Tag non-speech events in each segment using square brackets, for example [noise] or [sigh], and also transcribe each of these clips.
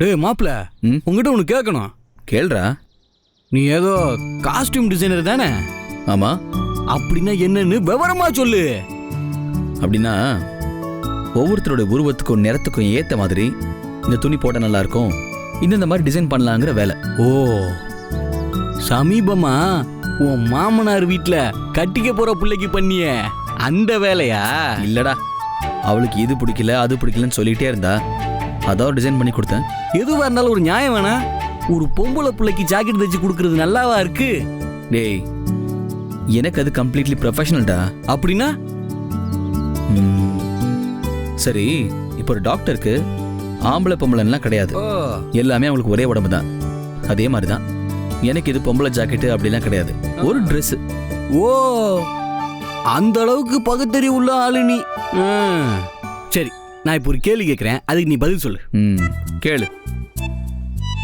டேய் மாப்பிள உங்ககிட்ட ஒன்று கேட்கணும் கேள்றா. நீ ஏதோ காஸ்டியூம் டிசைனர் தானே? ஆமா. அப்படின்னா என்னன்னு விவரமா சொல்லு. அப்படின்னா ஒவ்வொருத்தரோட உருவத்துக்கும் நிறத்துக்கும் ஏத்த மாதிரி இந்த துணி போட்டா நல்லா இருக்கும் இந்த மாதிரி டிசைன் பண்ணலாங்கிற வேலை. ஓ சமீபமா உன் மாமனார் வீட்ல கட்டிக்க போற பிள்ளைக்கு பண்ணிய அந்த வேலையா? இல்லடா. அவளுக்கு இது பிடிக்கல அது பிடிக்கலன்னு சொல்லிட்டே இருந்தா அதான் டிசைன் பண்ணி கொடுத்தேன். எதுவா இருந்தாலும் ஒரு நியாயம் வேணா. ஒரு பொம்பளை பிள்ளைக்கு ஜாக்கெட் தைச்சு கொடுக்கறது நல்லாவா இருக்கு? டேய் எனக்கு அது கம்ப்ளீட்லி ப்ரொஃபஷனல்டா அப்படின்னா? சரி இப்போ ஒரு டாக்டருக்கு ஆம்பளை பொம்பளைலாம் கிடையாது. எல்லாமே அவங்களுக்கு ஒரே உடம்பு தான். அதே மாதிரி தான். எனக்கு இது பொம்பளை ஜாக்கெட்டு அப்படிலாம் கிடையாது. ஒரு Dress. ஓ அந்த அளவுக்கு பகுத்தறிவு உள்ள ஆளு நீ. சரி. நான் இப்போ ஒரு கேள்வி கேட்குறேன் அதுக்கு நீ பதில் சொல்லு. ம். கேளு.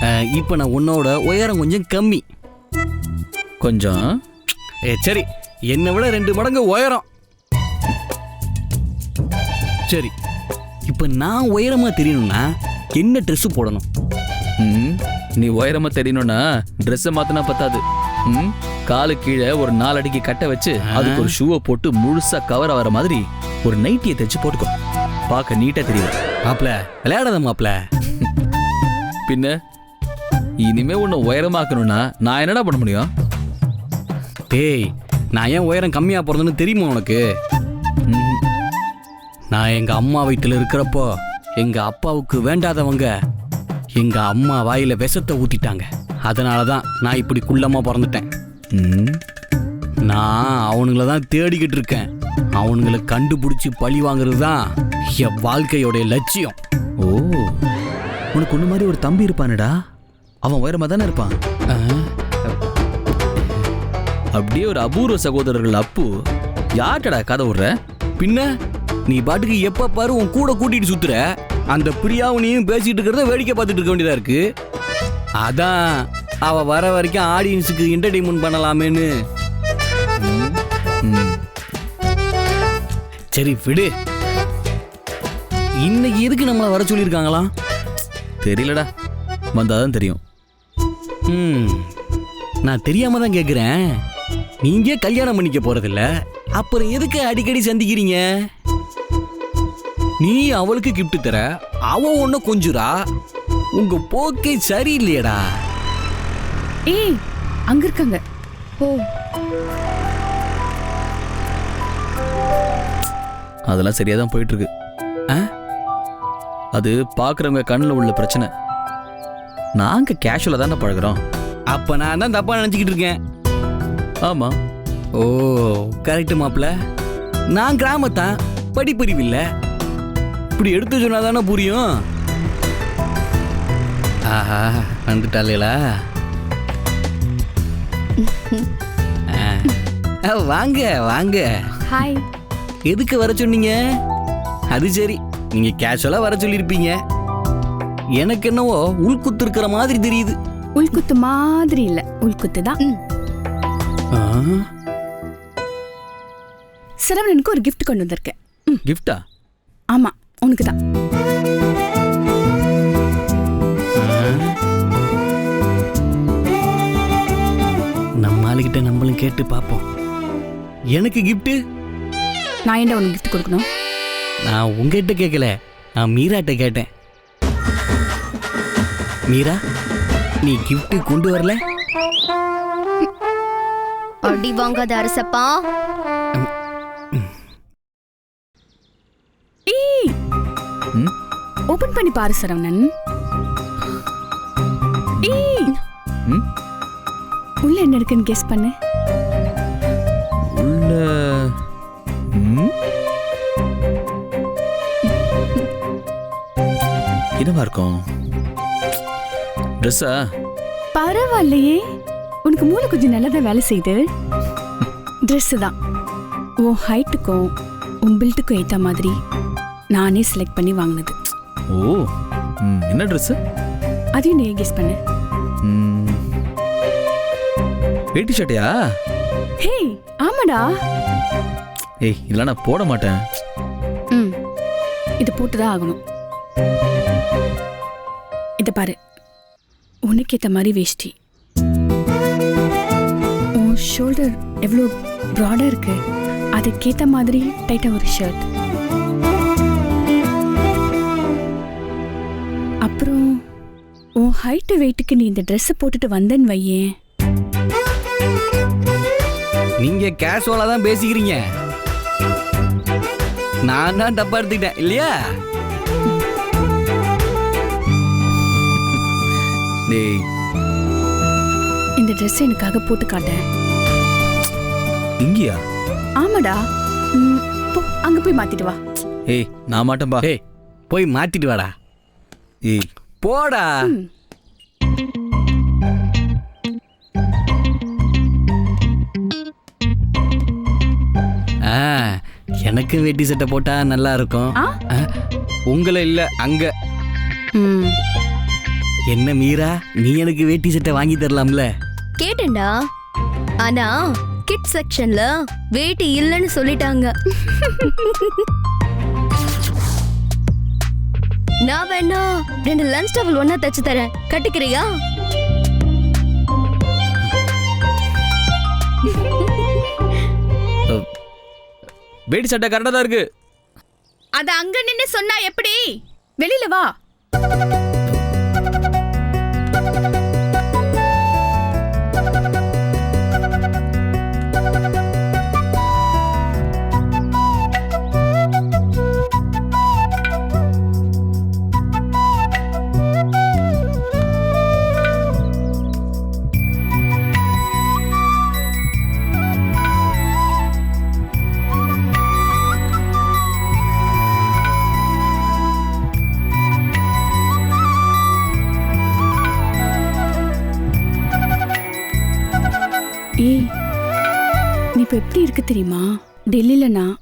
அஹ், இப்போ நான் உன்னோட உயரம் கொஞ்சம் கம்மி. கொஞ்சம்? ஏ சரி. என்னை விட ரெண்டு மடங்கு உயரம். சரி. இப்போ நான் உயரமா தெரியணும்னா என்ன ட்ரெஸ் போடணும்? ம். நீ உயரமா தெரியணும்னா ட்ரெஸ்ஸை மாத்தினா பத்தாது. ம். காலு கீழே ஒரு நாலு அடிக்கு கட்டை வச்சு அதுக்கு ஒரு ஷூவை போட்டு முழுசா கவர் ஆகிற மாதிரி ஒரு நைட்டியை தைச்சு போட்டுக்கோ. பார்க்க நீட்டா தெரியும். மாப்பிள விளையாடாத மாப்பிள பின்ன இனிமே உன்னை உயரமாக்கணும்னா நான் என்னடா பண்ண முடியும்? டேய் நான் ஏன் உயரம் கம்மியா போறதுன்னு தெரியுமா உனக்கு? நான் எங்க அம்மா வயித்துல இருக்கிறப்போ எங்க அப்பாவுக்கு வேண்டாதவங்க எங்க அம்மா வாயில விஷத்தை ஊத்திட்டாங்க. அதனால தான் நான் இப்படி குள்ளமா பிறந்துட்டேன். நான் அவனுங்கள தான் தேடிக்கிட்டு இருக்கேன். அவனுங்களை கண்டுபிடிச்சி பழி வாங்குறது தான் என் வாழ்க்கையோட லட்சியம். ஓ உனக்கு ஒண்ணு மாதிரி ஒரு தம்பி இருப்பானடா? அவன் உயரமா தானே இருப்பான்? அப்படியே ஒரு அபூர்வ சகோதரர்கள் அப்பு யார்கிட்டடா கதை விடுற? பின்ன நீ பாட்டுக்கு எப்ப பாரு உன் கூட கூட்டிட்டு சுத்துற? அந்த பிரியாவனையும் பேசிட்டு இருக்கிறத வேடிக்கை பார்த்துட்டு இருக்க வேண்டியதா இருக்கு? அதான் அவ வர வரைக்கும் ஆடியன்ஸுக்கு என்டர்டைன்மெண்ட் பண்ணலாமேன்னு சரி விடு. இன்னைக்கு எதுக்கு நம்மளை வர சொல்லியிருக்காங்களா? தெரியலடா. வந்தாதான் தெரியும். ம் நான் தெரியாம தான் கேட்குறேன் நீங்க கல்யாணம் பண்ணிக்க போறதில்ல. அப்புறம் எதுக்கு அடிக்கடி சந்திக்கிறீங்க? நீ அவளுக்கு கிஃப்ட் தர அவ ஒன்ன கொஞ்சுரா உங்க போக்கே சரியில்லையடா. ஏய் அங்க இருக்காங்க. ஓ அதெல்லாம் சரியா தான் போயிட்டு இருக்கு ஆ? அது பாக்குறவங்க கண்ணில் உள்ள பிரச்சனை. நாங்க கேஷுவலா தானே பழகுறோம். அப்ப நான் தான் தப்பா நினைச்சுக்கிட்டு இருக்கேன். ஆமா. ஓ கரெக்ட் மாப்ள நான் கிராமத்தான் படிப்பறிவு இல்ல. இப்படி எடுத்து சொன்னா தானே புரியும்? ஆஹா. [laughs] ஆ, வாங்க வாங்க. ஹாய் எதுக்கு வர சொன்னீங்க? அது சரி நீங்க கேஷுவலா வர சொல்லியிருப்பீங்க எனக்கு என்னவோ உள்குத்து இருக்கிற மாதிரி தெரியுது. உள்குத்து மாதிரி இல்ல உள்குத்து தான். ஆ, சரவணனுக்கு ஒரு gift கொண்டு வந்திருக்கேன். கிஃப்டா ஆமா உனக்கு தான். நம்ம ஆளுகிட்ட நம்மளும் கேட்டு பார்ப்போம். எனக்கு gift நான் ஏன்டா உனக்கு gift கொடுக்கணும்? நான் உங்ககிட்ட கேட்கல நான் மீராட்ட கேட்டேன். மீரா நீ gift கொண்டு வரல? அடி வாங்காத அரசப்பா. ஏய்! ம்? ஓபன் பண்ணி பாரு சரவணன். ஏய்! ம்? உள்ள என்ன இருக்குன்னு கெஸ் பண்ணு. உள்ள என்னவா இருக்கும்? ட்ரெஸ்ஸா? பரவாயில்லையே. உனக்கு மூளை கொஞ்சம் நல்லா தான் வேலை செய்யுது. Dress தான். உன் ஹைட்டுக்கும் உன் பில்ட்டுக்கும் ஏற்ற மாதிரி நானே செலக்ட் பண்ணி வாங்கினது. ஓ ம், என்ன ட்ரெஸ்ஸு அதையும் நீ கெஸ் பண்ணு. வேட்டி ஷர்ட்டையா ஹே ஆமாடா. ஏய் இதெல்லாம் நான் போட மாட்டேன். ம் இது போட்டு தான் ஆகணும். இதை பாரு. உனக்கு ஏற்ற மாதிரி வேஷ்டி. உன் ஷோல்டர் எவ்வளோ ப்ராடாக இருக்கு. அதுக்கேற்ற மாதிரி டைட்டாக ஒரு ஷர்ட் அப்புறம் உன் ஹைட்டு வெயிட்டுக்கு நீ இந்த ட்ரெஸ்ஸை போட்டுட்டு வந்தேன்னு வையேன். நீங்க கேஷுவலா தான் பேசிக்கிறீங்க. நான் தான் தப்பா எடுத்துக்கிட்டேன் இல்லையா? டேய். இந்த ட்ரெஸ் எனக்காக போட்டு காட்டேன். இங்கேயா? ஆமாடா. ம், போ அங்க போய் மாத்திட்டு வா. ஏய் நான் மாட்டேன்பா ஏய் போய் மாத்திட்டு வாடா. ஏய். போடா. ஆ எனக்கு வேட்டி சட்டை போட்டா நல்லா இருக்கும். ஆ? ஆ, உங்களை இல்ல அங்க. ம். என்ன மீரா? நீ எனக்கு வேட்டி சட்டை வாங்கி தரலாம்ல. கேட்டேன்டா. ஆனா கிட் செக்ஷன்ல வேட்டி இல்லைன்னு சொல்லிட்டாங்க. நான் வேணா ரெண்டு லஞ்ச் டவல் ஒண்ணா தச்சு தரேன். கட்டிக்கிறியா? வேட்டி சட்டை கரெக்டாக தான் இருக்கு. அத அங்க நின்னு சொன்னா எப்படி? வெளியில வா. இப்ப எப்படி இருக்கு தெரியுமா? டெல்லியில நான்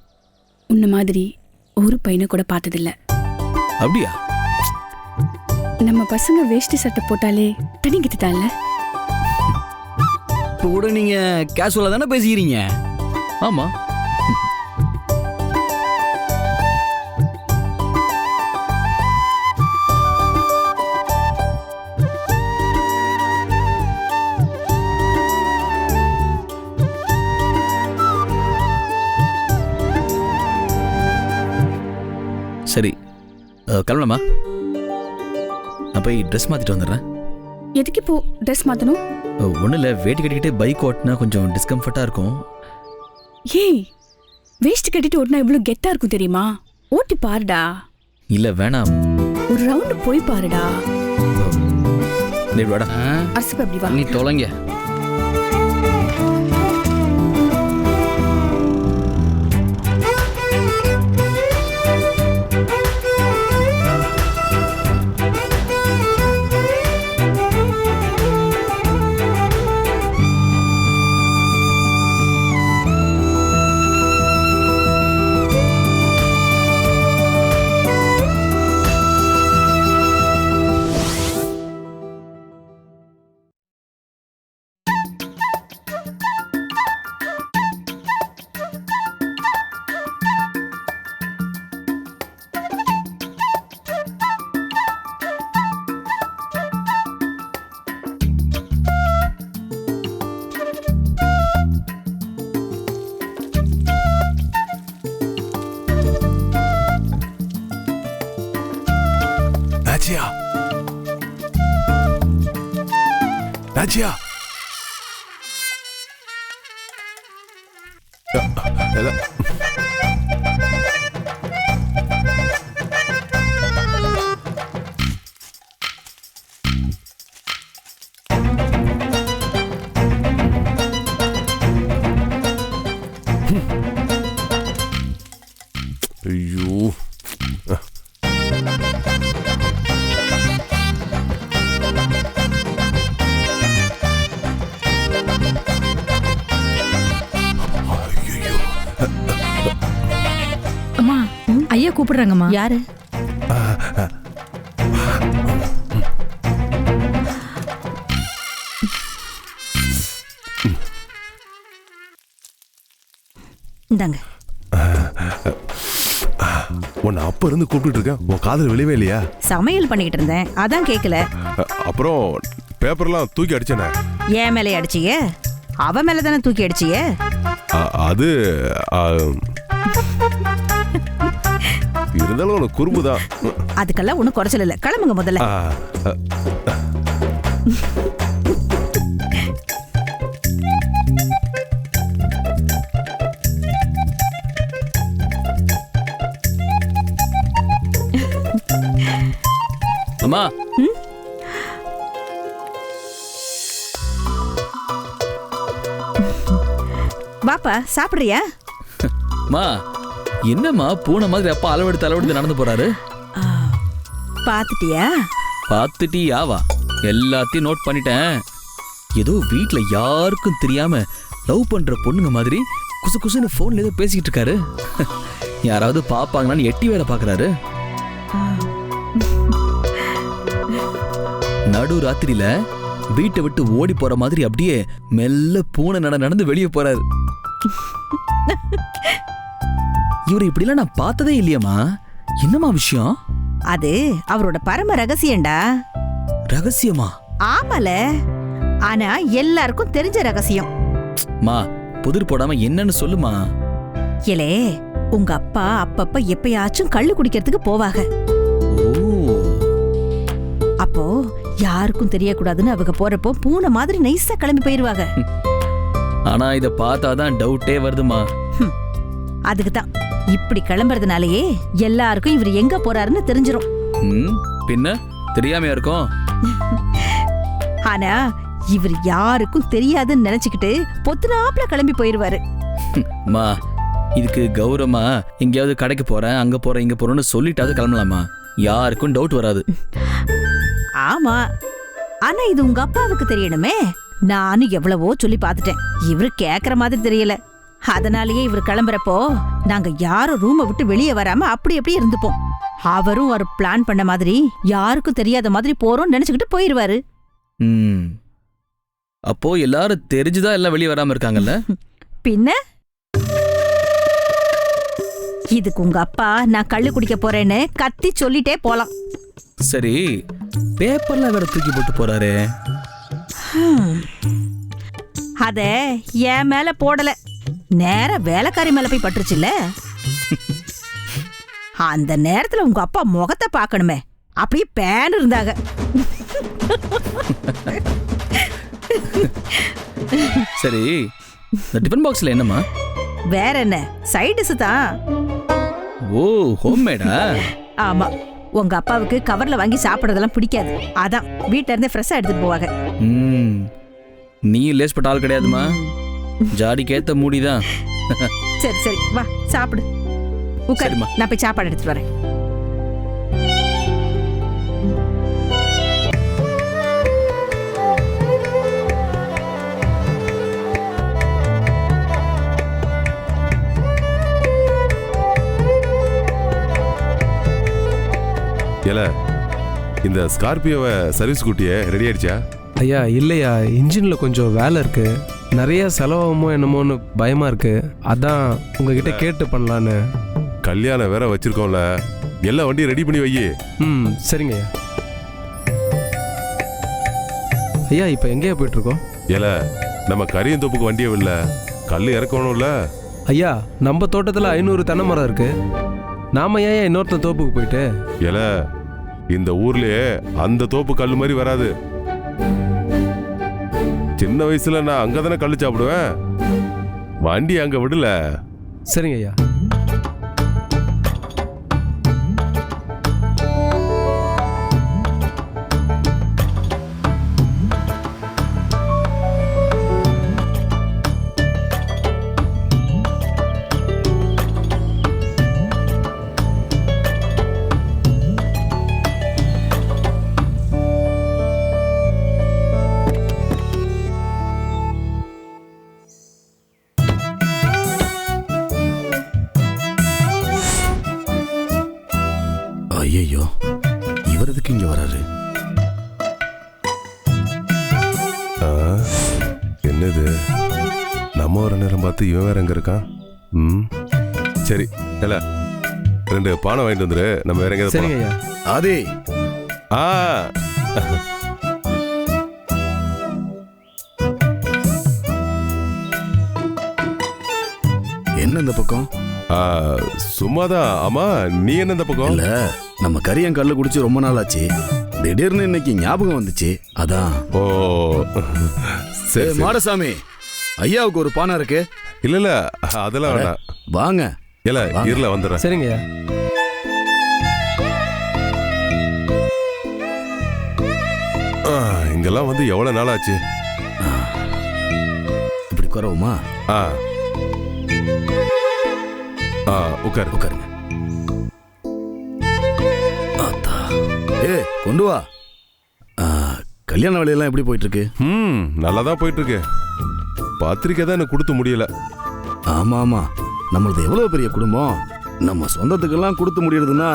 உன்ன மாதிரி ஒரு பையனை கூட பார்த்ததில்ல. அப்படியா? நம்ம பசங்க வேஷ்டி சட்டை போட்டாலே தனிக்கிட்டுதான்ல இப்போ கூட நீங்க கேஷுவலா தானே பேசிக்கிறீங்க? ஆமா. சரி கிளம்பலாமா? நான் போய் ட்ரெஸ் மாற்றிட்டு வந்துடுறேன். எதுக்கு இப்போ ட்ரெஸ் மாத்தணும்? ஒன்றும் இல்லை வேட்டி கட்டிக்கிட்டே பைக் ஓட்டினா கொஞ்சம் டிஸ்கம்ஃபர்ட்டாக இருக்கும். ஏய் வேஷ்டி கட்டிட்டு ஓட்டினா இவ்வளவு கெத்தா இருக்கும் தெரியுமா? ஓட்டி பாருடா. இல்லை வேணாம். ஒரு ரவுண்டு போய் பாருடா. நீ தொலைங்க. நாச்சியா நாச்சியா எல்லாம் கூப்பிடுறாங்கம்மா. யாரு? இந்தாங்க. உன்னை அப்ப இருந்து கூப்பிட்டு இருக்கேன். உன் காதல் விளைவே இல்லையா? சமையல் பண்ணிக்கிட்டு இருந்தேன். அதான் கேட்கல அப்புறம் பேப்பர்லாம் தூக்கி அடிச்சேனே. ஏன் மேலே அடிச்சிய அவ மேல தானே தூக்கி அடிச்சிய அது இருந்தாலும் உனக்கு குறும்பு தான் அதுக்கெல்லாம் ஒன்றும் குறைச்சல் இல்லை கிளம்புங்க முதல்ல. அம்மா. பாப்பா சாப்பிடுறியா? அம்மா. என்னம்மா பூனை மாதிரி அப்பா அளவெடுத்து அளவெடுத்து நடந்து போறாரு? பாத்துட்டியா? பார்த்துட்டி யாவா எல்லாத்தையும் நோட் பண்ணிட்டேன். ஏதோ வீட்ல யாருக்கும் தெரியாம லவ் பண்ற பொண்ணுங்க மாதிரி குசு குசுன்னு ஃபோன்ல ஏதோ பேசிக்கிட்டு இருக்காரு. யாராவது பாப்பாங்களான்னு எட்டி வேலை பார்க்கறாரு நடு ராத்திரியில வீட்டை விட்டு ஓடி போற மாதிரி அப்படியே மெல்ல பூனை நட நடந்து வெளியே போறாரு. இவரை இப்படிலாம் நான் பார்த்ததே இல்லையம்மா. என்னம்மா விஷயம்? அது அவரோட பரம ரகசியம்டா. ரகசியமா? ஆமால. ஆனா எல்லாருக்கும் தெரிஞ்ச ரகசியம். மா புதிர் போடாம என்னன்னு சொல்லுமா? இலே உங்க அப்பா அப்பப்ப எப்பயாச்சும் கள்ளு குடிக்கிறதுக்கு போவாங்க. ஓ அப்போ யாருக்கும் தெரியக்கூடாதுன்னு அவங்க போறப்போ பூனை மாதிரி நைஸா கிளம்பி போயிருவாங்க. ஆனா இத பார்த்தாதான் டவுட்டே வருதுமா? அதுக்கு தான் இப்படி கிளம்புறதுனாலயே எல்லாருக்கும் இவர் எங்க போறாருன்னு தெரிஞ்சிரும். பின்ன? தெரியாமையா இருக்கும்? [laughs] ஆனா இவர் யாருக்கும் தெரியாதுன்னு நினைச்சுக்கிட்டு பொத்துனாப்ல கிளம்பி போயிருவாரு. [laughs] மா இதுக்கு கௌரவமா எங்கேயாவது கடைக்கு போறேன் அங்க போறேன் இங்க போறேன்னு சொல்லிட்டாவது கிளம்பலாமா? யாருக்கும் டவுட் வராது. [laughs] ஆமா. ஆனா இது உங்க அப்பாவுக்கு தெரியணுமே. நானும் எவ்வளவோ சொல்லி பார்த்துட்டேன். இவரு கேக்குற மாதிரி தெரியல. அதனாலயே இவர் கிளம்புறப்போ நாங்க யாரும் ரூமை விட்டு வெளியே வராம அப்படி அப்படி இருந்துப்போம். அவரும் ஒரு பிளான் பண்ண மாதிரி யாருக்கும் தெரியாத மாதிரி போறோம்னு நினைச்சுக்கிட்டு போயிருவாரு. ம். அப்போ எல்லாரும் தெரிஞ்சுதான் எல்லாம் வெளியே வராம இருக்காங்கல்ல? [laughs] பின்ன? இதுக்கு உங்க அப்பா நான் கள்ளு குடிக்க போறேன்னு கத்தி சொல்லிட்டே போலாம். சரி பேப்பர்லாம் வேற தூக்கி போட்டு போறாரு. அத என் மேல போடல. நேரா வேலைக்காரி மேல போய் பட்டுருச்சுல்ல? அந்த நேரத்துல உங்க அப்பா முகத்தை பார்க்கணுமே. அப்படியே பேன் இருந்தாங்க. சரி இந்த டிஃபன் பாக்ஸ்ல என்னம்மா? வேற என்ன? சைடிஸ் தான். ஓ ஹோம்மேடா? ஆமா. உங்க அப்பாவுக்கு கவர்ல வாங்கி சாப்பிடறதெல்லாம் பிடிக்காது. அதான் வீட்ல இருந்தே ஃப்ரெஷ்ஷா எடுத்துட்டு போவாங்க. ம் நீ லேஸ்பட்ட ஆள் கிடையாதுமா ஜாடிக்கேத்த மூடிதான். சரி சரி வா சாப்பிடு. உட்காரு. நான் போய் சாப்பாடு எடுத்துட்டு வரேன். ஏல இந்த ஸ்கார்பியோவை சர்வீஸ் கூட்டியே ரெடி ஆயிடுச்சா? ஐயா இல்லையா? இன்ஜினில் கொஞ்சம் வேலை இருக்கு. நிறைய செலவாகுமோ என்னமோன்னு பயமா இருக்கு. அதான் உங்ககிட்ட கேட்டு பண்ணலான்னு. கல்யாணம் வேற வச்சிருக்கோம்ல. எல்லா வண்டியும் ரெடி பண்ணி வை ம் சரிங்க ஐயா. ஐயா இப்போ எங்கேயா போயிட்டு இருக்கோம் ஏல நம்ம கரியந்தோப்புக்கு வண்டியே இல்ல கல் இறக்கணும்ல. ஐயா நம்ம தோட்டத்தில் ஐநூறு தென்னை மரம் இருக்கு. நாம ஏன் இன்னொருத்த தோப்புக்கு போயிட்டு? ஏல இந்த ஊர்லயே அந்த தோப்பு கல் மாதிரி வராது. சின்ன வயசுல நான் அங்கதானே கள்ளு சாப்பிடுவேன்? வண்டி அங்க விடல. சரிங்க ஐயா. பார்த்து இவன் வேற எங்க இருக்கான்? ம். சரி இல்ல ரெண்டு பானை வாங்கிட்டு வந்துரு. நம்ம வேற எங்கேயாவது சரிங்க ஐயா ஆதி. ஆ. என்ன இந்த பக்கம்? ஆ, சும்மாதான். ஆமா நீ என்ன இந்த பக்கம்? இல்ல நம்ம கரியன் கல்லு குடிச்சு ரொம்ப நாள் ஆச்சு திடீர்னு இன்னைக்கு ஞாபகம் வந்துச்சு. அதான். ஓ. சரி சரி. மாடசாமி ஐயாவுக்கு ஒரு பானை இருக்கு. இல்ல இல்ல அதெல்லாம் வேணாம் வாங்க. இல்ல. இருல வந்துடுறேன். சரிங்க. இங்கெல்லாம் வந்து எவ்வளவு நாள் ஆச்சு? இப்படி குறவுமா? ஆ. ஆ உட்காரு. உட்காருங்க. ஆத்தா. ஏ கொண்டு வா. ஆ, கல்யாண வேலையெல்லாம் எப்படி போயிட்டு இருக்கு ம் நல்லா தான் போயிட்டு இருக்கு பத்திரிக்கை தான் எனக்கு கொடுத்து முடியல. ஆமா ஆமா நம்மளது எவ்வளவு பெரிய குடும்பம்? நம்ம சொந்தத்துக்கெல்லாம் கொடுத்து முடியறதுன்னா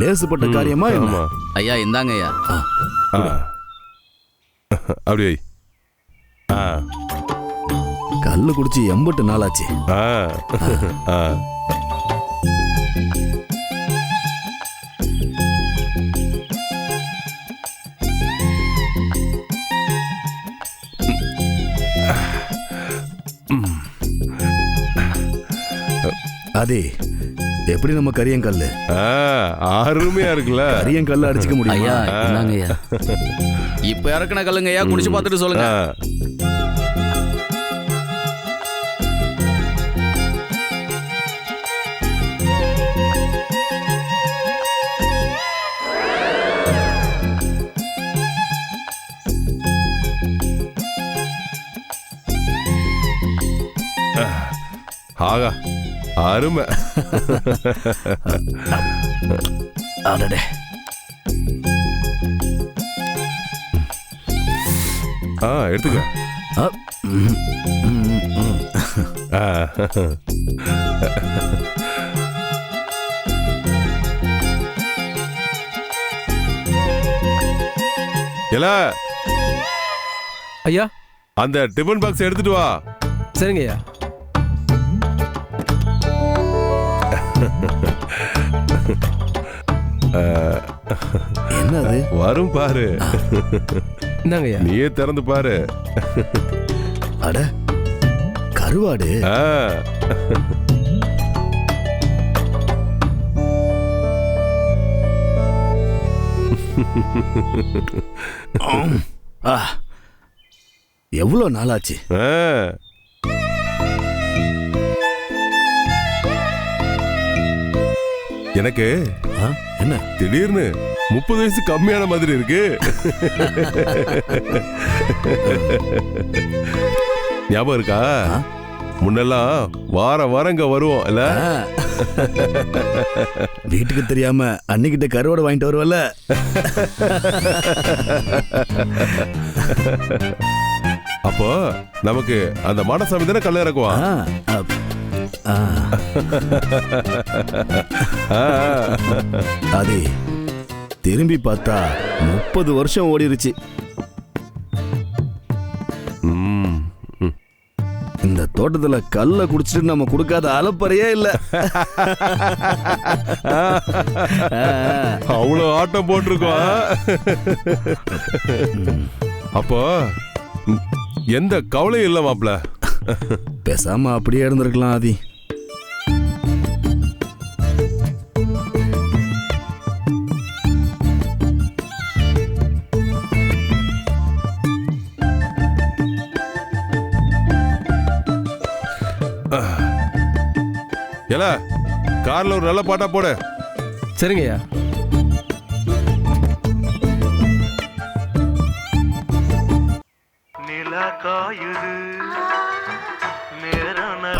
லேசுப்பட்ட காரியமா என்ன? ஐயா இந்தாங்க ஐயா. ஆ. [laughs] அப்படி வை. ஆ. கல்லு குடிச்சு எண்பட்டு நாளாச்சு. ஆ. ஆ. அதே எப்படி நம்ம கரியங்கல்லு? ஆ, அருமையா இருக்குல்ல. கரியங்கல்ல அடிச்சுக்க முடியுமா? ஐயா ஐயா. இப்ப இறக்குன கல்லுங்க ஐயா குடிச்சு பார்த்துட்டு சொல்லுங்க. ஆகா. அருமை. அடடே. ஆ எடுத்துக்க. ஆ, ம், ம், ம். ஆ. எல. ஐயா. அந்த டிஃபன் பாக்ஸ் எடுத்துட்டு வா. சரிங்க ஐயா என்ன அது [laughs] வரும் பாரு. ஐயா நீயே திறந்து பாரு. அட கருவாடு. ஆ. எவ்வளோ நாளாச்சு? ஆ. எனக்கு என்ன? திடீர்னு முப்பது வயசு கம்மியான மாதிரி இருக்கு. ஞாபகம் இருக்கா? முன்னெல்லாம் வாரம் வாரம் இங்க வருவோம் இல்ல. வீட்டுக்கு தெரியாம அன்னிக்கிட்ட கருவாடு வாங்கிட்டு வருவல்ல? அப்போ நமக்கு அந்த மாடசாமி தானே கல்ல இறக்குவான்? அது திரும்பி பார்த்தா முப்பது வருஷம் ஓடிருச்சு. இந்த தோட்டத்துல கல்ல குடிச்சிட்டு நம்ம கொடுக்காத அலப்பறையே இல்ல. அவ்வளவு ஆட்டம் போட்டிருக்கோம். அப்போ எந்த கவலையும் இல்ல மாப்ள. பேசாம அப்படியே இருந்திருக்கலாம் ஆதி. ஏல கார்ல ஒரு நல்ல பாட்டா போடு. சரிங்க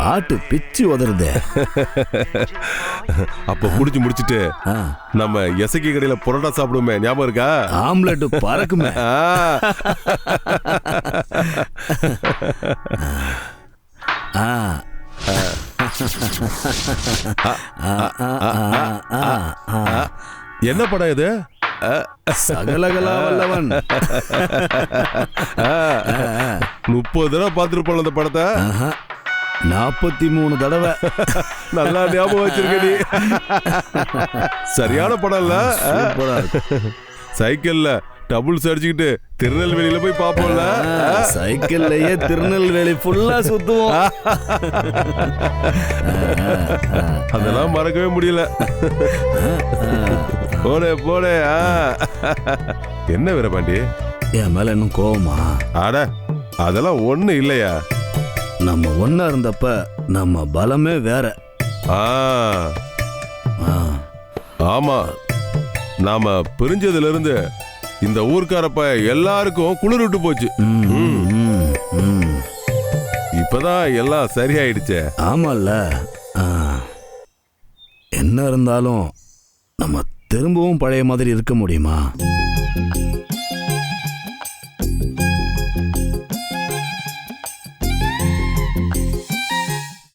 பாட்டு பிச்சு உதறுதே. அப்ப குடிச்சு முடிச்சிட்டு நம்ம எசக்கி கடையில புரோட்டா சாப்பிடுவோமே. ஞாபகம் இருக்கா? ஆம்லெட் பறக்குமே. ஆ. என்ன படம் இது? சகலகலா வல்லவன். முப்பது தடவை பார்த்துருப்போம் அந்த படத்தை. நாற்பத்தி மூணு தடவை. நல்லா ஞாபகம் வச்சிருக்க நீ. சரியான படம் இருக்கு. சைக்கிள்ல டபுள்ஸ் அடிச்சுக்கிட்டு திருநெல்வேலியில போய் பாப்போம்ல ஆ, சைக்கிள்லயே திருநெல்வேலி ஃபுல்லா சுத்துவோம். [laughs] அதெல்லாம் மறக்கவே முடியல. போடே போடே. என்ன வீரபாண்டி? என் மேல இன்னும் கோவமா? அட அதெல்லாம் ஒண்ணு இல்லையா? நம்ம ஒண்ணா இருந்தப்ப நம்ம பலமே வேற. ஆ. ஆமா. நாம பிரிஞ்சதுல இருந்து இந்த ஊர்க்காரப்ப எல்லாருக்கும் குளிர் விட்டு போச்சு. ம், ம், ம். இப்பதான் எல்லாம் சரியாயிடுச்சே. ஆமால்ல. ஆ. என்ன இருந்தாலும் நம்ம திரும்பவும் பழைய மாதிரி இருக்க முடியுமா?